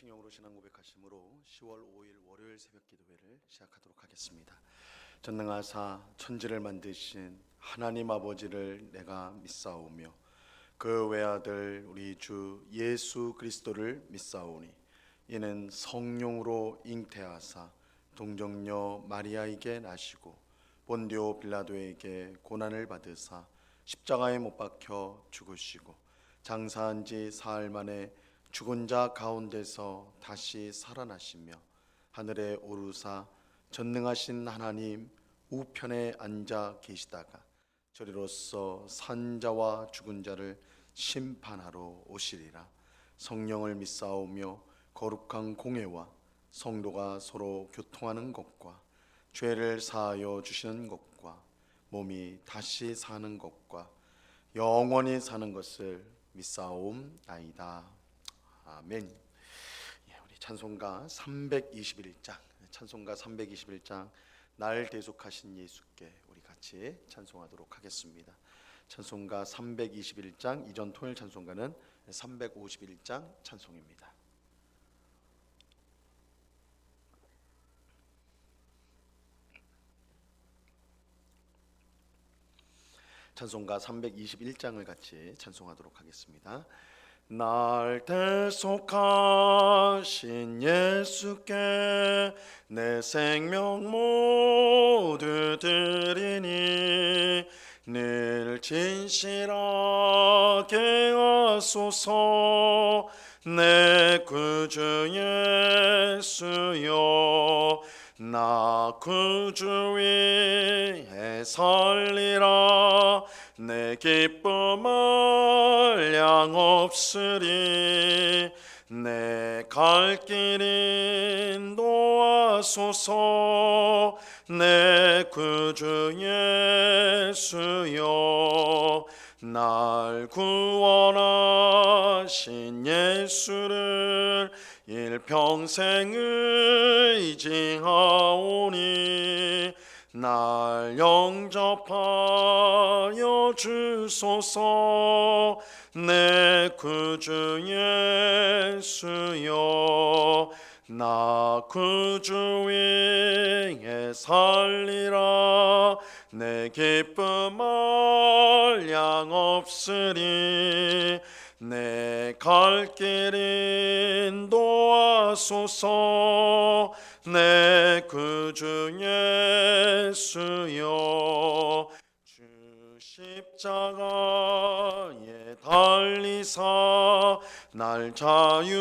성령으로 신앙 고백하심으로 10월 5일 월요일 새벽 기도회를 시작하도록 하겠습니다. 전능하사 천지를 만드신 하나님 아버지를 내가 믿사오며 그 외아들 우리 주 예수 그리스도를 믿사오니 이는 성령으로 잉태하사 동정녀 마리아에게 나시고 본디오 빌라도에게 고난을 받으사 십자가에 못 박혀 죽으시고 장사한 지 사흘 만에 죽은 자 가운데서 다시 살아나시며 하늘에 오르사 전능하신 하나님 우편에 앉아 계시다가 저리로서 산자와 죽은 자를 심판하러 오시리라 성령을 믿사오며 거룩한 공회와 성도가 서로 교통하는 것과 죄를 사하여 주시는 것과 몸이 다시 사는 것과 영원히 사는 것을 믿사옵나이다. 아멘. 예, 우리 찬송가 321장, 찬송가 321장 날 대속하신 예수께 우리 같이 찬송하도록 하겠습니다. 찬송가 321장 이전 통일 찬송가는 351장 찬송입니다. 찬송가 321장을 같이 찬송하도록 하겠습니다. 날 대속하신 예수께 내 생명 모두 드리니 늘 진실하게 하소서. 내 구주 예수여 나 구주 위에 살리라 내 기쁨을 양 없으리 내 갈길 인도하소서 내 구주 예수여 날 구원하신 예수를 일평생 의지하오니 날 영접하여 주소서. 내 구주 예수여. 나 구주 위에 살리라. 내 기쁨을 양 없으리. 내 갈 길 인도하소서 내 구주 예수여. 주 십자가에 달리사 날 자유하게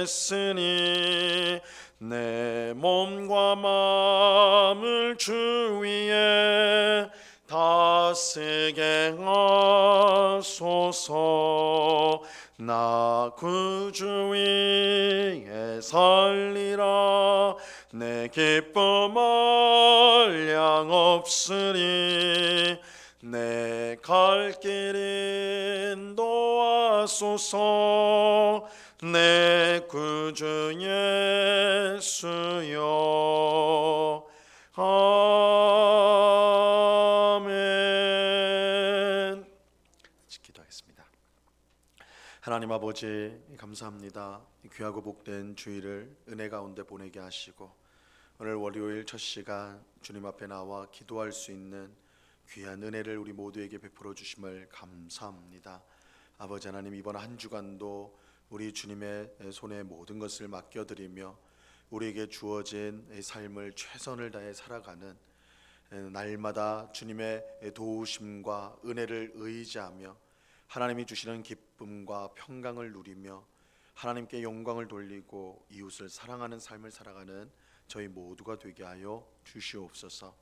했으니 내 몸과 마음을 주 위에 다스게 하소서 나 구주 위에 살리라. 내 기쁨을 양 없으리. 내 갈 길 인도하소서. 내 구주 예수여. 아 하나님 아버지 감사합니다 귀하고 복된 주일을 은혜 가운데 보내게 하시고 오늘 월요일 첫 시간 주님 앞에 나와 기도할 수 있는 귀한 은혜를 우리 모두에게 베풀어 주심을 감사합니다. 아버지 하나님 이번 한 주간도 우리 주님의 손에 모든 것을 맡겨 드리며 우리에게 주어진 이 삶을 최선을 다해 살아가는 날마다 주님의 도우심과 은혜를 의지하며 하나님이 주시는 기쁨과 평강을 누리며 하나님께 영광을 돌리고 이웃을 사랑하는 삶을 살아가는 저희 모두가 되게 하여 주시옵소서.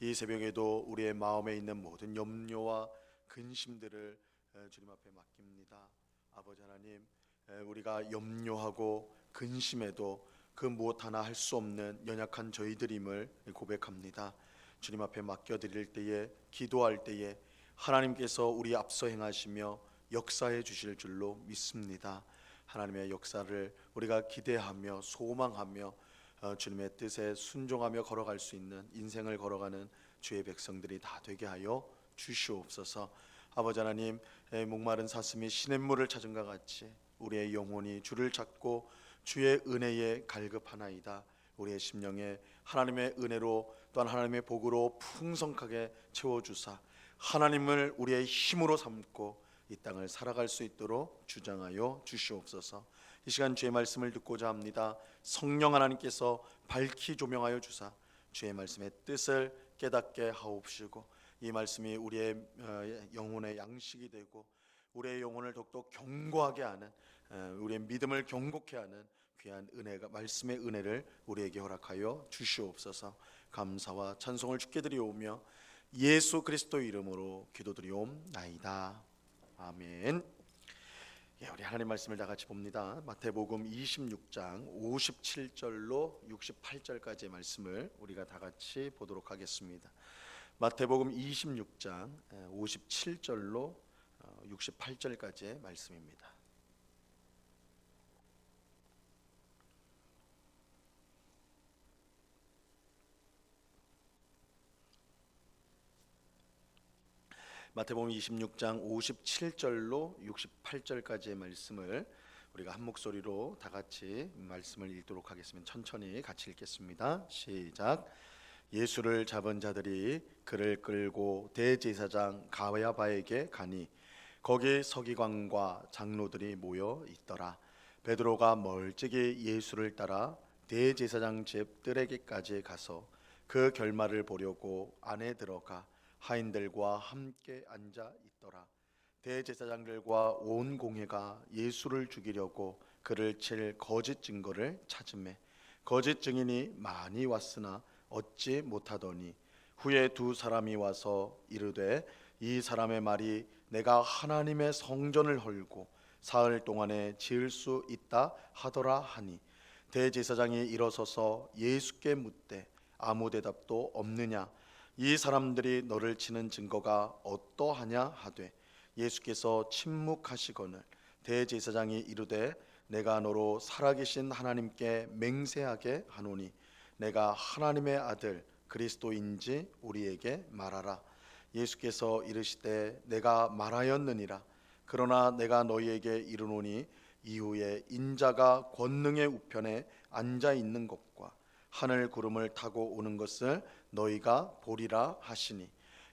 이 새벽에도 우리의 마음에 있는 모든 염려와 근심들을 에, 주님 앞에 맡깁니다. 아버지 하나님, 에, 우리가 염려하고 근심해도 그 무엇 하나 할 수 없는 연약한 저희들임을 고백합니다. 주님 앞에 맡겨 드릴 때에 기도할 때에 하나님께서 우리 앞서 행하시며 역사해 주실 줄로 믿습니다. 하나님의 역사를 우리가 기대하며 소망하며 어, 주님의 뜻에 순종하며 걸어갈 수 있는 인생을 걸어가는 주의 백성들이 다 되게 하여 주시옵소서. 아버지 하나님 에, 목마른 사슴이 시냇물을 찾은 것 같이 우리의 영혼이 주를 찾고 주의 은혜에 갈급하나이다. 우리의 심령에 하나님의 은혜로 또한 하나님의 복으로 풍성하게 채워 주사 하나님을 우리의 힘으로 삼고 이 땅을 살아갈 수 있도록 주장하여 주시옵소서. 이 시간 주의 말씀을 듣고자 합니다. 성령 하나님께서 밝히 조명하여 주사 주의 말씀의 뜻을 깨닫게 하옵시고 이 말씀이 우리의 어, 영혼의 양식이 되고 우리의 영혼을 더욱더 견고하게 하는 어, 우리의 믿음을 견고케 하는 귀한 은혜가 말씀의 은혜를 우리에게 허락하여 주시옵소서. 감사와 찬송을 주께 드리오며 예수 그리스도 이름으로 기도드리옵나이다. 아멘. 예, 우리 하나님 말씀을 다 같이 봅니다. 마태복음 26장 57절로 68절까지의 말씀을 우리가 다 같이 보도록 하겠습니다. 마태복음 26장 57절로 68절까지의 말씀입니다. 마태복음 26장 57절로 68절까지의 말씀을 우리가 한 목소리로 다 같이 말씀을 읽도록 하겠습니다. 천천히 같이 읽겠습니다. 시작. 예수를 잡은 자들이 그를 끌고 대제사장 가야바에게 가니 거기 서기관과 장로들이 모여 있더라. 베드로가 멀찍이 예수를 따라 대제사장 집 뜰에게까지 가서 그 결말을 보려고 안에 들어가 하인들과 함께 앉아 있더라. 대제사장들과 온 공회가 예수를 죽이려고 그를 칠 거짓 증거를 찾음에 거짓 증인이 많이 왔으나 얻지 못하더니 후에 두 사람이 와서 이르되 이 사람의 말이 내가 하나님의 성전을 헐고 사흘 동안에 지을 수 있다 하더라 하니 대제사장이 일어서서 예수께 묻되 아무 대답도 없느냐 이 사람들이 너를 치는 증거가 어떠하냐 하되 예수께서 침묵하시거늘 대제사장이 이르되 내가 너로 살아계신 하나님께 맹세하게 하노니 내가 하나님의 아들 그리스도인지 우리에게 말하라. 예수께서 이르시되 내가 말하였느니라. 그러나 내가 너희에게 이르노니 이후에 인자가 권능의 우편에 앉아 있는 것과 하늘 구름을 타고 오는 것을 너희가 보리라 하시니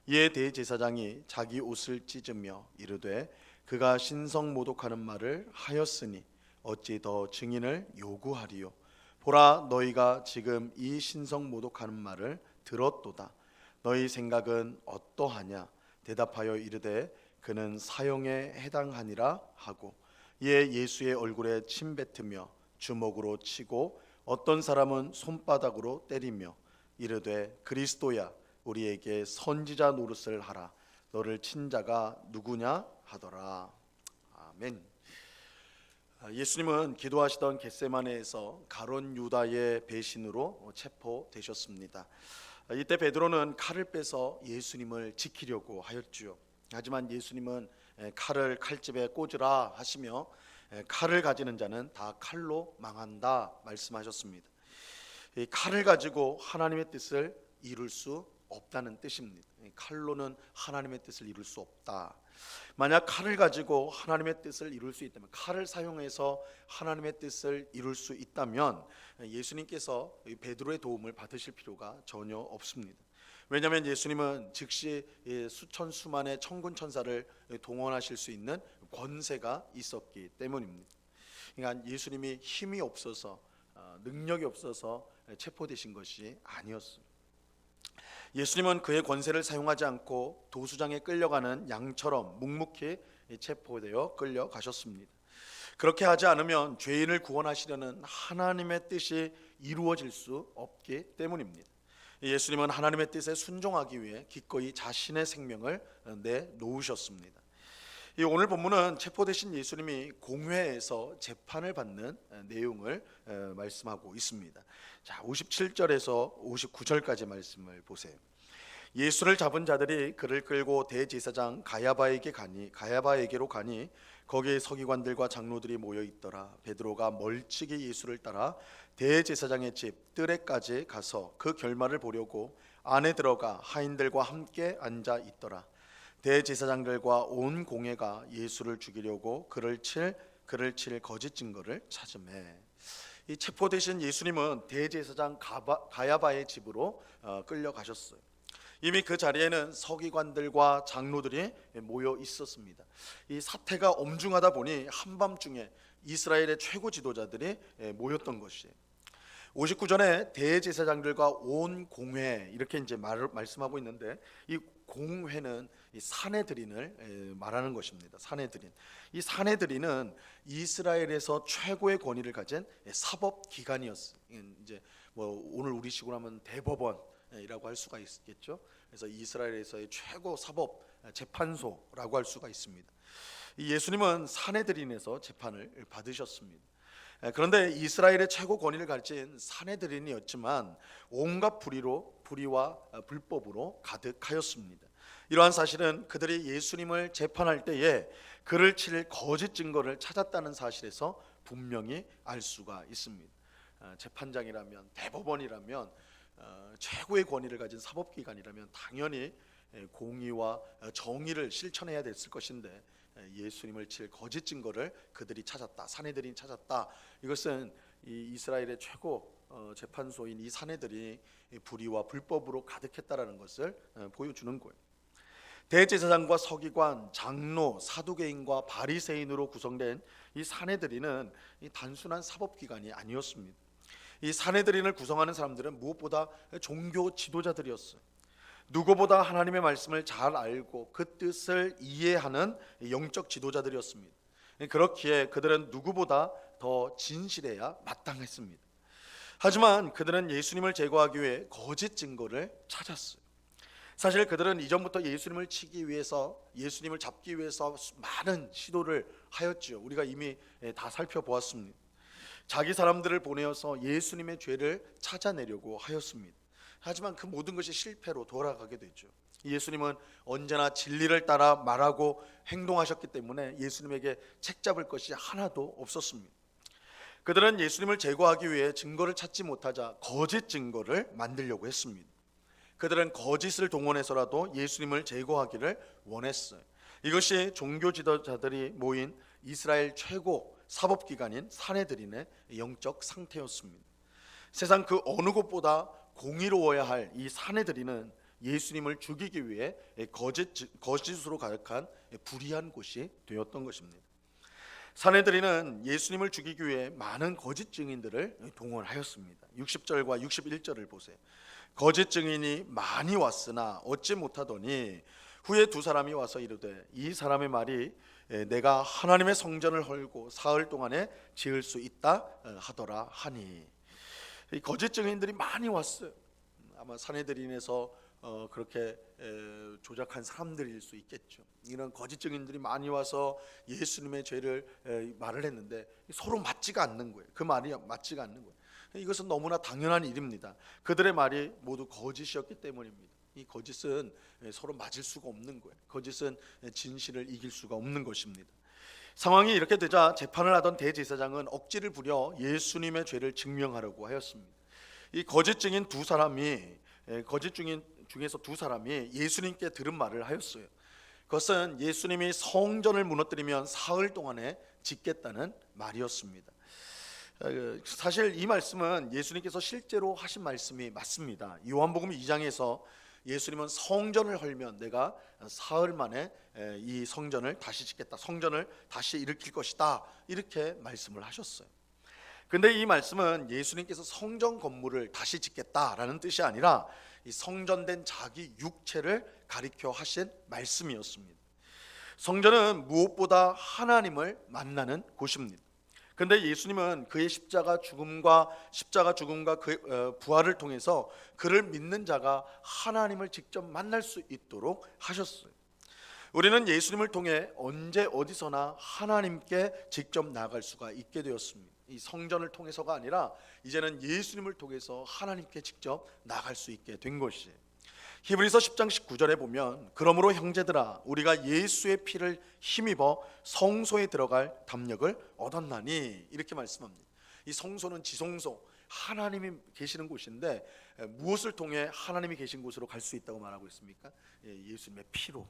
이에 대제사장이 자기 옷을 찢으며 이르되 그가 신성 모독하는 말을 하였으니 어찌 더 증인을 요구하리요? 보라 너희가 지금 이 신성 모독하는 말을 들었도다. 너희 생각은 어떠하냐? 대답하여 이르되 그는 사형에 해당하니라 하고 이에 예수의 얼굴에 침 뱉으며 주먹으로 치고 어떤 사람은 손바닥으로 때리며 이르되 그리스도야 우리에게 선지자 노릇을 하라. 너를 친 자가 누구냐 하더라. 아멘. 아, 예수님은 기도하시던 겟세마네에서 가론 유다의 배신으로 체포되셨습니다. 아, 이때 베드로는 칼을 빼서 예수님을 지키려고 하였지요. 하지만 예수님은 에, 칼을 칼집에 꽂으라 하시며 에, 칼을 가지는 자는 다 칼로 망한다 말씀하셨습니다. 이 칼을 가지고 하나님의 뜻을 이룰 수 없다는 뜻입니다. 이 칼로는 하나님의 뜻을 이룰 수 없다. 만약 칼을 가지고 하나님의 뜻을 이룰 수 있다면 칼을 사용해서 하나님의 뜻을 이룰 수 있다면 예수님께서 이 베드로의 도움을 받으실 필요가 전혀 없습니다. 왜냐하면 예수님은 즉시 이 수천 수만의 천군 천사를 동원하실 수 있는 권세가 있었기 때문입니다. 그러니까 예수님이 힘이 없어서 어, 능력이 없어서 체포되신 것이 아니었습니다. 예수님은 그의 권세를 사용하지 않고 도수장에 끌려가는 양처럼 묵묵히 체포되어 끌려가셨습니다. 그렇게 하지 않으면 죄인을 구원하시려는 하나님의 뜻이 이루어질 수 없기 때문입니다. 예수님은 하나님의 뜻에 순종하기 위해 기꺼이 자신의 생명을 내 놓으셨습니다. 이 오늘 본문은 체포되신 예수님이 공회에서 재판을 받는 내용을 말씀하고 있습니다. 자, 57절에서 59절까지 말씀을 보세요. 예수를 잡은 자들이 그를 끌고 대제사장 가야바에게 가니 가야바에게로 가니 거기에 서기관들과 장로들이 모여 있더라. 베드로가 멀찍이 예수를 따라 대제사장의 집 뜰에까지 가서 그 결말을 보려고 안에 들어가 하인들과 함께 앉아 있더라. 대제사장들과 온 공회가 예수를 죽이려고 그를 칠 그를 칠 거짓 증거를 찾음에 이 체포되신 예수님은 대제사장 가바, 가야바의 집으로 어, 끌려가셨어요. 이미 그 자리에는 서기관들과 장로들이 모여 있었습니다. 이 사태가 엄중하다 보니 한밤중에 이스라엘의 최고 지도자들이 모였던 것이에요. 59전에 대제사장들과 온 공회 이렇게 이제 말, 말씀하고 있는데 이 공회는 이 사내들인을 에, 말하는 것입니다. 사내들인 이 사내들인은 이스라엘에서 최고의 권위를 가진 사법 기관이었어요. 이제 뭐 오늘 우리식으로 하면 대법원이라고 할 수가 있겠죠. 그래서 이스라엘에서의 최고 사법 재판소라고 할 수가 있습니다. 이 예수님은 사내들인에서 재판을 받으셨습니다. 에, 그런데 이스라엘의 최고 권위를 가진 사내들인이었지만 온갖 불의로 불의와 어, 불법으로 가득하였습니다. 이러한 사실은 그들이 예수님을 재판할 때에 그를 칠 거짓 증거를 찾았다는 사실에서 분명히 알 수가 있습니다. 어, 재판장이라면 대법원이라면 어, 최고의 권위를 가진 사법기관이라면 당연히 에, 공의와 어, 정의를 실천해야 됐을 것인데 에, 예수님을 칠 거짓 증거를 그들이 찾았다. 사내들이 찾았다. 이것은 이 이스라엘의 최고 어, 재판소인 이 사내들이 이 불의와 불법으로 가득했다라는 것을 어, 보여주는 거예요. 대제사장과 서기관, 장로, 사두개인과 바리새인으로 구성된 이 사내들이는 이 단순한 사법기관이 아니었습니다. 이 사내들인을 구성하는 사람들은 무엇보다 종교 지도자들이었어요. 누구보다 하나님의 말씀을 잘 알고 그 뜻을 이해하는 영적 지도자들이었습니다. 그렇기에 그들은 누구보다 더 진실해야 마땅했습니다. 하지만 그들은 예수님을 제거하기 위해 거짓 증거를 찾았어요. 사실 그들은 이전부터 예수님을 치기 위해서 예수님을 잡기 위해서 많은 시도를 하였지요. 우리가 이미 다 살펴보았습니다. 자기 사람들을 보내어서 예수님의 죄를 찾아내려고 하였습니다. 하지만 그 모든 것이 실패로 돌아가게 되죠. 예수님은 언제나 진리를 따라 말하고 행동하셨기 때문에 예수님에게 책잡을 것이 하나도 없었습니다. 그들은 예수님을 제거하기 위해 증거를 찾지 못하자 거짓 증거를 만들려고 했습니다. 그들은 거짓을 동원해서라도 예수님을 제거하기를 원했어요. 이것이 종교 지도자들이 모인 이스라엘 최고 사법기관인 사내들인의 영적 상태였습니다. 세상 그 어느 곳보다 공의로워야 할 이 사내들이는 예수님을 죽이기 위해 거짓 거짓으로 가득한 불의한 곳이 되었던 것입니다. 사내들이는 예수님을 죽이기 위해 많은 거짓 증인들을 동원하였습니다. 60절과 61절을 보세요. 거짓 증인이 많이 왔으나 얻지 못하더니 후에 두 사람이 와서 이르되 이 사람의 말이 내가 하나님의 성전을 헐고 사흘 동안에 지을 수 있다 하더라 하니 이 거짓 증인들이 많이 왔어요. 아마 사내들인에서 어, 그렇게 에, 조작한 사람들일 수 있겠죠. 이런 거짓 증인들이 많이 와서 예수님의 죄를 에, 말을 했는데 서로 맞지가 않는 거예요. 그 말이 맞지가 않는 거예요. 이것은 너무나 당연한 일입니다. 그들의 말이 모두 거짓이었기 때문입니다. 이 거짓은 서로 맞을 수가 없는 거예요. 거짓은 진실을 이길 수가 없는 것입니다. 상황이 이렇게 되자 재판을 하던 대제사장은 억지를 부려 예수님의 죄를 증명하려고 하였습니다. 이 거짓 증인 두 사람이 거짓 증인 중에서 두 사람이 예수님께 들은 말을 하였어요. 그것은 예수님이 성전을 무너뜨리면 사흘 동안에 짓겠다는 말이었습니다. 어, 사실 이 말씀은 예수님께서 실제로 하신 말씀이 맞습니다. 요한복음 2장에서 예수님은 성전을 헐면 내가 사흘 만에 이 성전을 다시 짓겠다. 성전을 다시 일으킬 것이다. 이렇게 말씀을 하셨어요. 근데 이 말씀은 예수님께서 성전 건물을 다시 짓겠다라는 뜻이 아니라 이 성전된 자기 육체를 가리켜 하신 말씀이었습니다. 성전은 무엇보다 하나님을 만나는 곳입니다. 근데 예수님은 그의 십자가 죽음과 십자가 죽음과 그 어, 부활을 통해서 그를 믿는 자가 하나님을 직접 만날 수 있도록 하셨어요. 우리는 예수님을 통해 언제 어디서나 하나님께 직접 나갈 수가 있게 되었습니다. 이 성전을 통해서가 아니라 이제는 예수님을 통해서 하나님께 직접 나갈 수 있게 된 것이에요. 히브리서 10장 19절에 보면 그러므로 형제들아 우리가 예수의 피를 힘입어 성소에 들어갈 담력을 얻었나니 이렇게 말씀합니다. 이 성소는 지성소 하나님이 계시는 곳인데 무엇을 통해 하나님이 계신 곳으로 갈 수 있다고 말하고 있습니까? 예, 예수님의 피로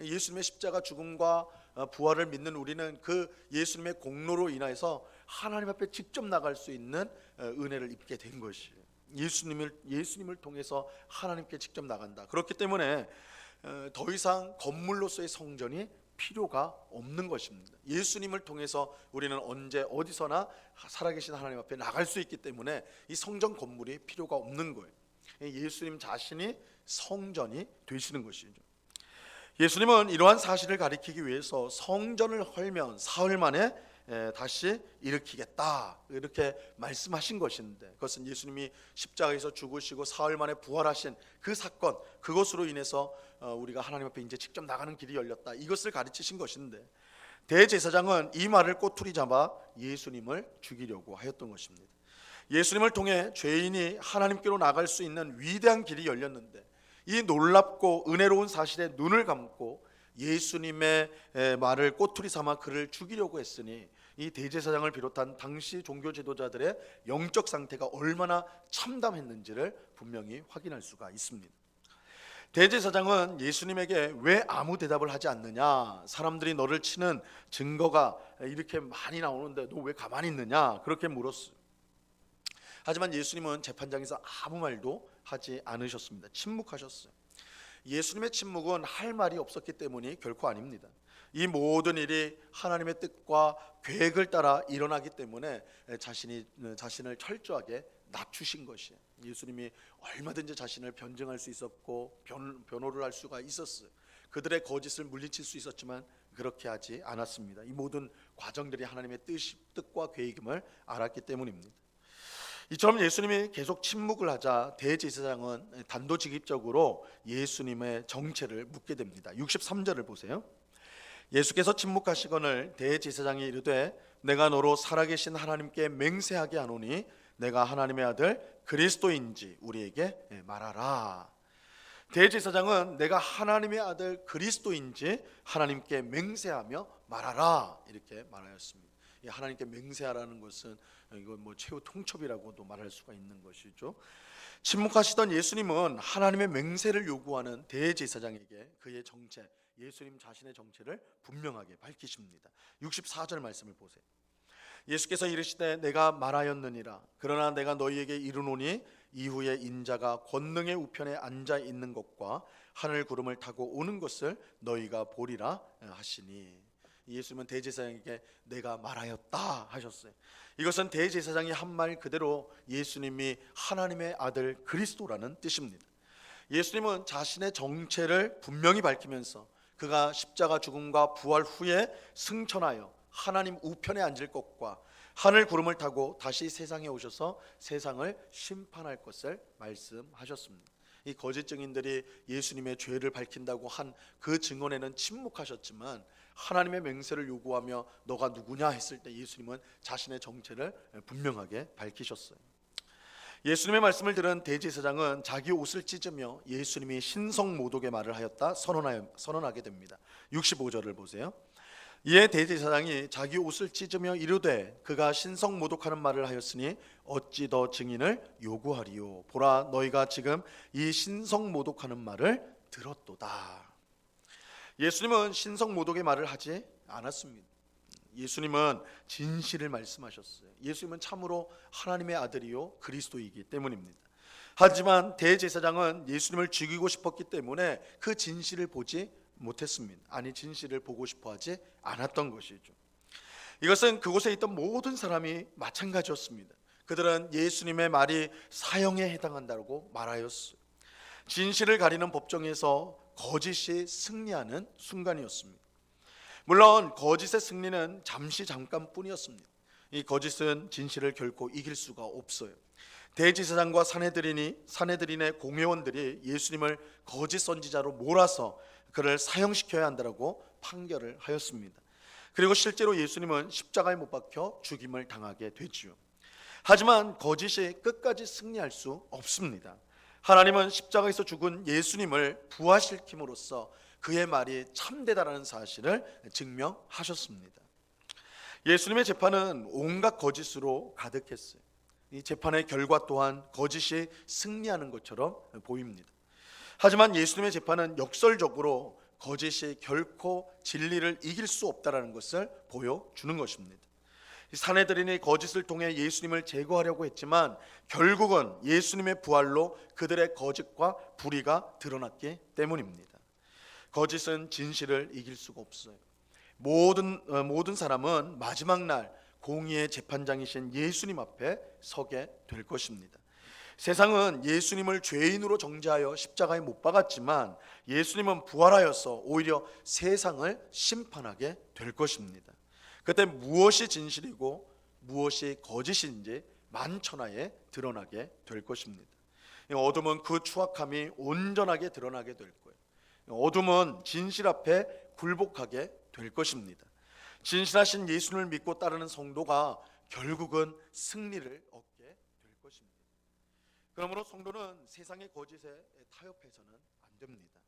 예수님의 십자가 죽음과 어, 부활을 믿는 우리는 그 예수님의 공로로 인하여서 하나님 앞에 직접 나갈 수 있는 어, 은혜를 입게 된 것이에요. 예수님을 예수님을 통해서 하나님께 직접 나간다. 그렇기 때문에 어, 더 이상 건물로서의 성전이 필요가 없는 것입니다. 예수님을 통해서 우리는 언제 어디서나 살아계신 하나님 앞에 나갈 수 있기 때문에 이 성전 건물이 필요가 없는 거예요. 예수님 자신이 성전이 되시는 것이죠. 예수님은 이러한 사실을 가리키기 위해서 성전을 헐면 사흘 만에 에, 다시 일으키겠다 이렇게 말씀하신 것인데 그것은 예수님이 십자가에서 죽으시고 사흘 만에 부활하신 그 사건 그것으로 인해서 어, 우리가 하나님 앞에 이제 직접 나가는 길이 열렸다 이것을 가르치신 것인데 대제사장은 이 말을 꼬투리 잡아 예수님을 죽이려고 하였던 것입니다. 예수님을 통해 죄인이 하나님께로 나갈 수 있는 위대한 길이 열렸는데 이 놀랍고 은혜로운 사실에 눈을 감고 예수님의 에, 말을 꼬투리 삼아 그를 죽이려고 했으니 이 대제사장을 비롯한 당시 종교 지도자들의 영적 상태가 얼마나 참담했는지를 분명히 확인할 수가 있습니다. 대제사장은 예수님에게 왜 아무 대답을 하지 않느냐? 사람들이 너를 치는 증거가 이렇게 많이 나오는데 너 왜 가만히 있느냐? 그렇게 물었어요. 하지만 예수님은 재판장에서 아무 말도 하지 않으셨습니다. 침묵하셨어요. 예수님의 침묵은 할 말이 없었기 때문이 결코 아닙니다. 이 모든 일이 하나님의 뜻과 계획을 따라 일어나기 때문에 자신이 자신을 철저하게 낮추신 것이에요. 예수님이 얼마든지 자신을 변증할 수 있었고 변, 변호를 할 수가 있었어요. 그들의 거짓을 물리칠 수 있었지만 그렇게 하지 않았습니다. 이 모든 과정들이 하나님의 뜻, 뜻과 계획임을 알았기 때문입니다. 이처럼 예수님이 계속 침묵을 하자 대제사장은 단도직입적으로 예수님의 정체를 묻게 됩니다. 63절을 보세요. 예수께서 침묵하시거늘 대제사장이 이르되 내가 너로 살아계신 하나님께 맹세하게 하노니 내가 하나님의 아들 그리스도인지 우리에게 말하라. 대제사장은 내가 하나님의 아들 그리스도인지 하나님께 맹세하며 말하라 이렇게 말하였습니다. 이 하나님께 맹세하라는 것은 이건 뭐 최후 통첩이라고도 말할 수가 있는 것이죠. 침묵하시던 예수님은 하나님의 맹세를 요구하는 대제사장에게 그의 정체, 예수님 자신의 정체를 분명하게 밝히십니다. 64절 말씀을 보세요. 예수께서 이르시되 내가 말하였느니라 그러나 내가 너희에게 이르노니 이후에 인자가 권능의 우편에 앉아 있는 것과 하늘 구름을 타고 오는 것을 너희가 보리라 하시니 예수님은 대제사장에게 내가 말하였다 하셨어요. 이것은 대제사장이 한 말 그대로 예수님이 하나님의 아들 그리스도라는 뜻입니다. 예수님은 자신의 정체를 분명히 밝히면서 그가 십자가 죽음과 부활 후에 승천하여 하나님 우편에 앉을 것과 하늘 구름을 타고 다시 세상에 오셔서 세상을 심판할 것을 말씀하셨습니다. 이 거짓 증인들이 예수님의 죄를 밝힌다고 한 그 증언에는 침묵하셨지만 하나님의 맹세를 요구하며 너가 누구냐 했을 때 예수님은 자신의 정체를 분명하게 밝히셨어요. 예수님의 말씀을 들은 대제사장은 자기 옷을 찢으며 예수님이 신성 모독의 말을 하였다 선언하여, 선언하게 됩니다. 65절을 보세요. 이에 대제사장이 자기 옷을 찢으며 이르되 그가 신성 모독하는 말을 하였으니 어찌 더 증인을 요구하리요 보라 너희가 지금 이 신성 모독하는 말을 들었도다. 예수님은 신성 모독의 말을 하지 않았습니다. 예수님은 진실을 말씀하셨어요. 예수님은 참으로 하나님의 아들이요 그리스도이기 때문입니다. 하지만 대제사장은 예수님을 죽이고 싶었기 때문에 그 진실을 보지 못했습니다. 아니 진실을 보고 싶어하지 않았던 것이죠. 이것은 그곳에 있던 모든 사람이 마찬가지였습니다. 그들은 예수님의 말이 사형에 해당한다고 말하였어요. 진실을 가리는 법정에서 거짓이 승리하는 순간이었습니다. 물론 거짓의 승리는 잠시 잠깐뿐이었습니다. 이 거짓은 진실을 결코 이길 수가 없어요. 대지사장과 사내들인이 사내들인의 공회원들이 예수님을 거짓 선지자로 몰아서 그를 사형시켜야 한다고 판결을 하였습니다. 그리고 실제로 예수님은 십자가에 못 박혀 죽임을 당하게 되지요. 하지만 거짓이 끝까지 승리할 수 없습니다. 하나님은 십자가에서 죽은 예수님을 부활시킴으로써 그의 말이 참되다라는 사실을 증명하셨습니다. 예수님의 재판은 온갖 거짓으로 가득했어요. 이 재판의 결과 또한 거짓이 승리하는 것처럼 보입니다. 하지만 예수님의 재판은 역설적으로 거짓이 결코 진리를 이길 수 없다라는 것을 보여주는 것입니다. 이 사내들인이 거짓을 통해 예수님을 제거하려고 했지만 결국은 예수님의 부활로 그들의 거짓과 불의가 드러났기 때문입니다. 거짓은 진실을 이길 수가 없어요. 모든 어, 모든 사람은 마지막 날 공의의 재판장이신 예수님 앞에 서게 될 것입니다. 세상은 예수님을 죄인으로 정죄하여 십자가에 못 박았지만 예수님은 부활하여서 오히려 세상을 심판하게 될 것입니다. 그때 무엇이 진실이고 무엇이 거짓인지 만천하에 드러나게 될 것입니다. 이 어둠은 그 추악함이 온전하게 드러나게 될 거예요. 이 어둠은 진실 앞에 굴복하게 될 것입니다. 진실하신 예수님을 믿고 따르는 성도가 결국은 승리를 얻게 될 것입니다. 그러므로 성도는 세상의 거짓에 타협해서는 안 됩니다.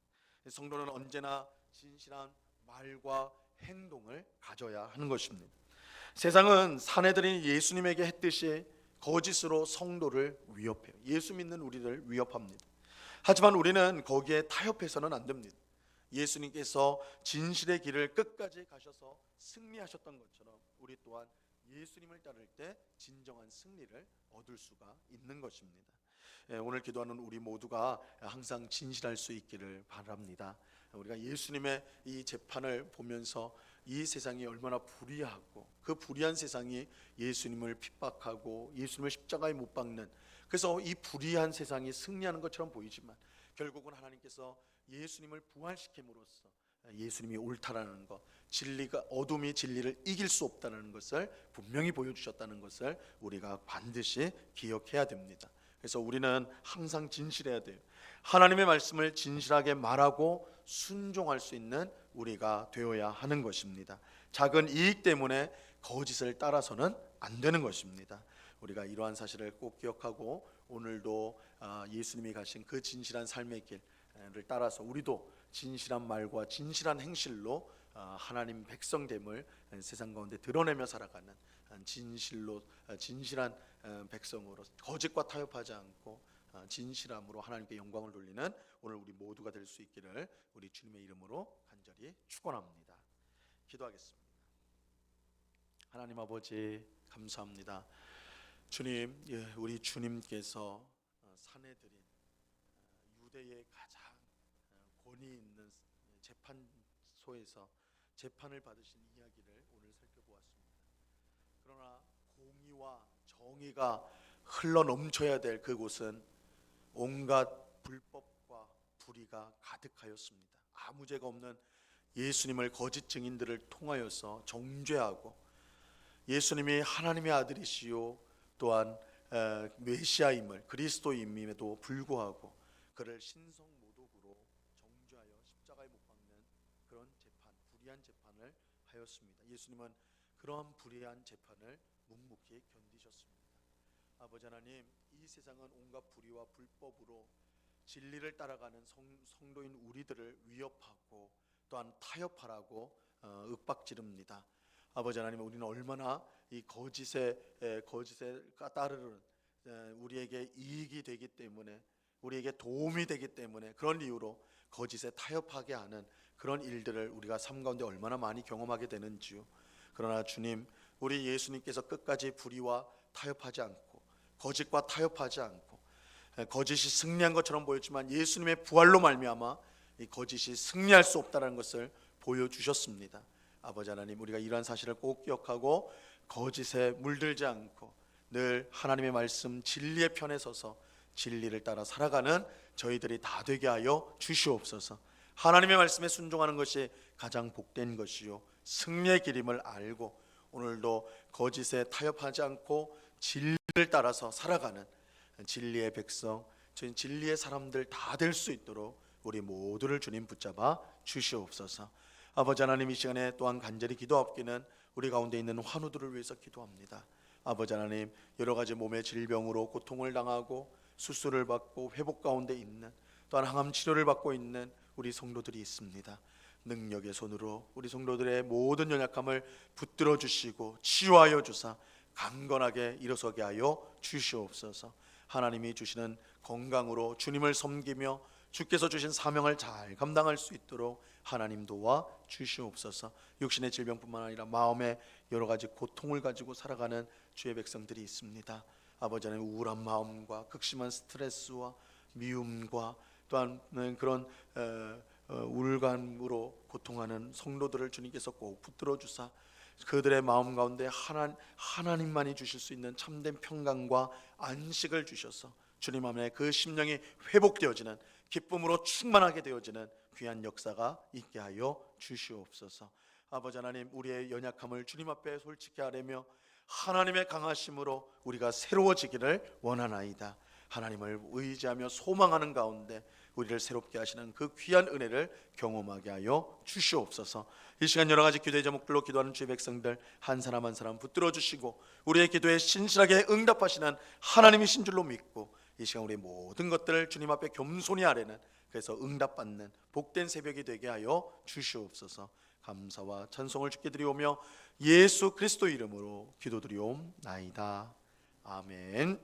성도는 언제나 진실한 말과 행동을 가져야 하는 것입니다. 세상은 사내들인 예수님에게 했듯이 거짓으로 성도를 위협해요. 예수 믿는 우리를 위협합니다. 하지만 우리는 거기에 타협해서는 안 됩니다. 예수님께서 진실의 길을 끝까지 가셔서 승리하셨던 것처럼 우리 또한 예수님을 따를 때 진정한 승리를 얻을 수가 있는 것입니다. 예, 오늘 기도하는 우리 모두가 항상 진실할 수 있기를 바랍니다. 우리가 예수님의 이 재판을 보면서 이 세상이 얼마나 불의하고 그 불의한 세상이 예수님을 핍박하고 예수님을 십자가에 못 박는 그래서 이 불의한 세상이 승리하는 것처럼 보이지만 결국은 하나님께서 예수님을 부활시킴으로써 예수님이 옳다라는 것, 진리가 어둠이 진리를 이길 수 없다는 것을 분명히 보여주셨다는 것을 우리가 반드시 기억해야 됩니다. 그래서 우리는 항상 진실해야 돼요. 하나님의 말씀을 진실하게 말하고 순종할 수 있는 우리가 되어야 하는 것입니다. 작은 이익 때문에 거짓을 따라서는 안 되는 것입니다. 우리가 이러한 사실을 꼭 기억하고 오늘도 아, 예수님이 가신 그 진실한 삶의 길을 따라서 우리도 진실한 말과 진실한 행실로 아, 하나님 백성됨을 세상 가운데 드러내며 살아가는 진실로 아, 진실한 어, 백성으로 거짓과 타협하지 않고 아, 진실함으로 하나님께 영광을 돌리는 오늘 우리 모두가 될 수 있기를 우리 주님의 이름으로 간절히 축원합니다. 기도하겠습니다. 하나님 아버지 감사합니다. 주님, 예, 우리 주님께서 어, 사내들인 어, 유대의 가장 어, 권위 있는 재판소에서 재판을 받으신 이야기를 오늘 살펴보았습니다. 그러나 공의와 정의가 흘러 넘쳐야 될 그곳은 온갖 불법과 불의가 가득하였습니다. 아무 죄가 없는 예수님을 거짓 증인들을 통하여서 정죄하고 예수님이 하나님의 아들이시요 또한 에, 메시아임을 그리스도임임에도 불구하고 그를 신성 모독으로 정죄하여 십자가에 못 박는 그런 재판, 불의한 재판을 하였습니다. 예수님은 그러한 불의한 재판을 묵묵히 견디셨습니다. 아버지 하나님, 이 세상은 온갖 불의와 불법으로 진리를 따라가는 성, 성도인 우리들을 위협하고 또한 타협하라고 어, 윽박지릅니다. 아버지 하나님, 우리는 얼마나 이 거짓에 에, 거짓에 따르는 에, 우리에게 이익이 되기 때문에 우리에게 도움이 되기 때문에 그런 이유로 거짓에 타협하게 하는 그런 일들을 우리가 삶 가운데 얼마나 많이 경험하게 되는지요. 그러나 주님, 우리 예수님께서 끝까지 불의와 타협하지 않고 거짓과 타협하지 않고 에, 거짓이 승리한 것처럼 보였지만 예수님의 부활로 말미암아 이 거짓이 승리할 수 없다는 것을 보여주셨습니다. 아버지 하나님, 우리가 이러한 사실을 꼭 기억하고 거짓에 물들지 않고 늘 하나님의 말씀 진리의 편에 서서 진리를 따라 살아가는 저희들이 다 되게 하여 주시옵소서. 하나님의 말씀에 순종하는 것이 가장 복된 것이요 승리의 길임을 알고 오늘도 거짓에 타협하지 않고 진리를 따라서 살아가는 진리의 백성, 저희 진리의 사람들 다 될 수 있도록 우리 모두를 주님 붙잡아 주시옵소서. 아버지 하나님 이 시간에 또한 간절히 기도하옵기는 우리 가운데 있는 환우들을 위해서 기도합니다. 아버지 하나님 여러 가지 몸의 질병으로 고통을 당하고 수술을 받고 회복 가운데 있는 또한 항암 치료를 받고 있는 우리 성도들이 있습니다. 능력의 손으로 우리 성도들의 모든 연약함을 붙들어 주시고 치유하여 주사 강건하게 일어서게 하여 주시옵소서. 하나님이 주시는 건강으로 주님을 섬기며 주께서 주신 사명을 잘 감당할 수 있도록 하나님 도와 주시옵소서. 육신의 질병뿐만 아니라 마음의 여러 가지 고통을 가지고 살아가는 주의 백성들이 있습니다. 아버지 하나님 우울한 마음과 극심한 스트레스와 미움과 또한 그런 어, 어, 우울감으로 고통하는 성도들을 주님께서 꼭 붙들어 주사 그들의 마음 가운데 하나, 하나님만이 주실 수 있는 참된 평강과 안식을 주셔서 주님 안에 그 심령이 회복되어지는 기쁨으로 충만하게 되어지는 귀한 역사가 있게 하여 주시옵소서. 아버지 하나님 우리의 연약함을 주님 앞에 솔직히 하려며 하나님의 강하심으로 우리가 새로워지기를 원하나이다. 하나님을 의지하며 소망하는 가운데 우리를 새롭게 하시는 그 귀한 은혜를 경험하게 하여 주시옵소서. 이 시간 여러 가지 기도의 제목들로 기도하는 주의 백성들 한 사람 한 사람 붙들어 주시고 우리의 기도에 신실하게 응답하시는 하나님이신 줄로 믿고 이 시간 우리 모든 것들을 주님 앞에 겸손히 아뢰는 그래서 응답받는 복된 새벽이 되게 하여 주시옵소서. 감사와 찬송을 주께 드리오며 예수 그리스도 이름으로 기도드리옵나이다. 아멘.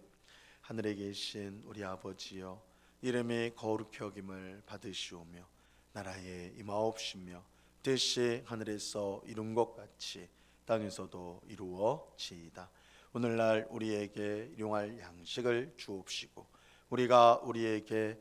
하늘에 계신 우리 아버지여 이름이 거룩히 여김을 받으시오며 나라에 임하옵시며 뜻이 하늘에서 이룬 것 같이 땅에서도 이루어지이다. 오늘날 우리에게 일용할 양식을 주옵시고 우리가 우리에게